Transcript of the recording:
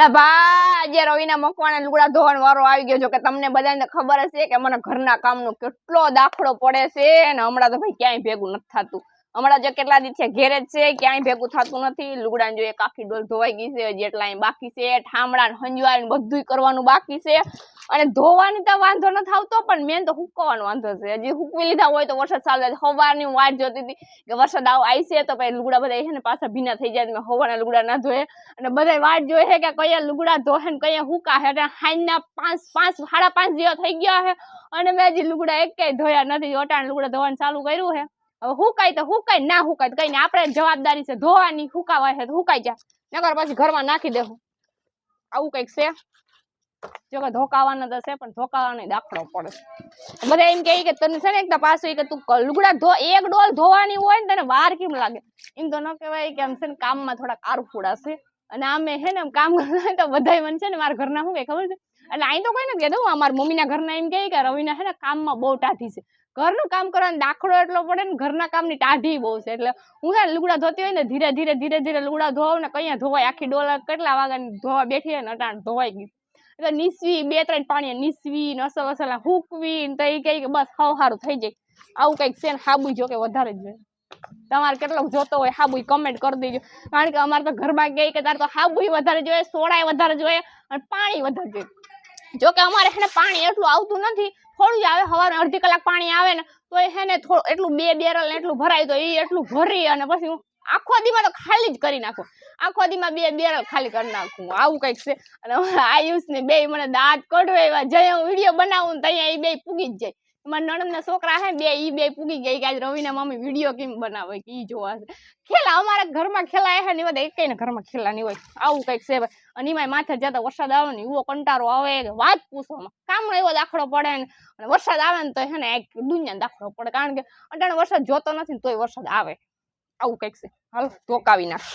અલા ભા આજે રવિના મકવાના લુગડા ધોવાનો વારો આવી ગયો છે કે તમને બધાને ખબર હશે કે મને ઘરના કામનો કેટલો દાખલો પડે છે અને હમણાં તો ભાઈ ક્યાંય ભેગું નથી થતું. હમણાં જે કેટલા દિવસ છે ઘેરે જ છે, ક્યાંય ભેગું થતું નથી. લુગડા જોઈએ આખી ડોલ ધોવાઈ ગઈ છે, જેટલા બાકી છે, ઠામડા હંજવાળ ને બધુંય કરવાનું બાકી છે. અને ધોવાની તો વાંધો નથી આવતો પણ મેન તો હુકવાનો વાંધો છે. હજી હુકવી લીધા હોય તો વરસાદ ચાલુ સવારની વાટ જોતી હતી કે વરસાદ આવ આવશે તો પછી લુગડા બધા છે ને પાછા ભીના થઈ જાય મેં હવાના લુગડા ના ધોયે. અને બધા વાટ જોઈ છે કે કયા લુગડા ધોહે ને કયા હુકા છે એટલે હાઈના પાંચ પાંચ, સાડા પાંચ જેવા થઈ ગયા છે અને મેં હજી લુગડા એકેય ધોયા નથી. ઓટાણ લુગડા ધોવાનું ચાલુ કર્યું છે હવે હુકાય તો હુકાય ના હુકાય કઈ ને આપણે જવાબદારી છે. ધોવાની, હુકાવાય છે તો હુકાઈ જાય નકર પછી ઘરમાં નાખી દેવું આવું કંઈક છે? જો કે ધોકાવાના તો છે, પણ ધોકાવાનો દાખલો પડશે બધા એમ કહે કે તને છે ને એક પાછું કે તું લુગડા ધો, એક ડોલ ધોવાની હોય ને તને વાર કેમ લાગે? એમ તો ન કહેવાય કે આમ છે ને કામમાં થોડાક આરું ફૂડાશે અને આમે હે ને કામ કરતા તો બધાય મને છે ને મારા ઘરના શું કહે ખબર છે? એટલે અહીં તો કોઈ નથી કહેતું અમારા મમ્મીના ઘરના એમ કહે કે રવિના છે ને કામમાં બહુ ટાઢી છે. ઘરનું કામ કરવાનો દાખલો એટલો પડે ને ઘરના કામની ટાઢી બહુ છે. એટલે હું છે ને લુગડા ધોતી હોય ને ધીરે ધીરે ધીરે ધીરે લુગડા ધોવા ને કઅહીંયા ધોવાય, આખી ડોલ કેટલા વાગ્યાની ધોવા બેઠી હોય ને અટાણ ધોવાઈ ગઈ એટલે નીસવી બે ત્રણ પાણી નીસવી ને અસલ અસલ હુકવી તો એ કહે કે બસ હાવ સારું થઈ જાય. આવું કંઈક છે ને હાબુ જો કે વધારે જ જોઈએ તમારે કેટલોક જોતો હોય હાબુ કમેન્ટ કરી દેજો. કારણ કે અમારે તો ઘરમાં કહે કે તારે તો હાબુ વધારે જોઈએ સોડા વધારે જોઈએ અને પાણી વધારે જોઈએ જો કે અમારે છે ને પાણી એટલું આવતું નથી. થોડું જ આવે સવારે અડધી કલાક પાણી આવે ને તો એ હે ને થોડું, એટલું બે બેરલ એટલું ભરાય તો એ એટલું ભરી અને પછી હું આખો દીમાં તો ખાલી જ કરી નાખું. આખો દીમાં બે બેરલ ખાલી કરી નાખું. આવું કંઈક છે. અને આયુષ ને બે મને દાંત કઢવે એવા જય હું વીડિયો બનાવું ને ત્યાં એ બે પૂગી જ જાય. મારા નણંદના છોકરા હે બે, ઈ બે પૂગી ગઈ કે રવિ રવિના મમ્મી વીડિયો કેમ બનાવે? કે ઈ જોવા છે. ખેલા, અમારા ઘરમાં ખેલા હે ને બધા એકેય ઘરમાં ખેલા નહીં હોય. આવું કંઈક છે. અને એમાંય માથે જતા વરસાદ આવે ને એવો કંટારો આવે કે વાત પૂછવામાં. કામનો એવો દાખલો પડે ને. અને વરસાદ આવે ને તો હે ને એક દુનિયા દાખલો પડે. કારણ કે અટાણે વરસાદ જોતો નથી ને તોય વરસાદ આવે. આવું કંઈક છે. હાલ, ધોકાવી નાખ.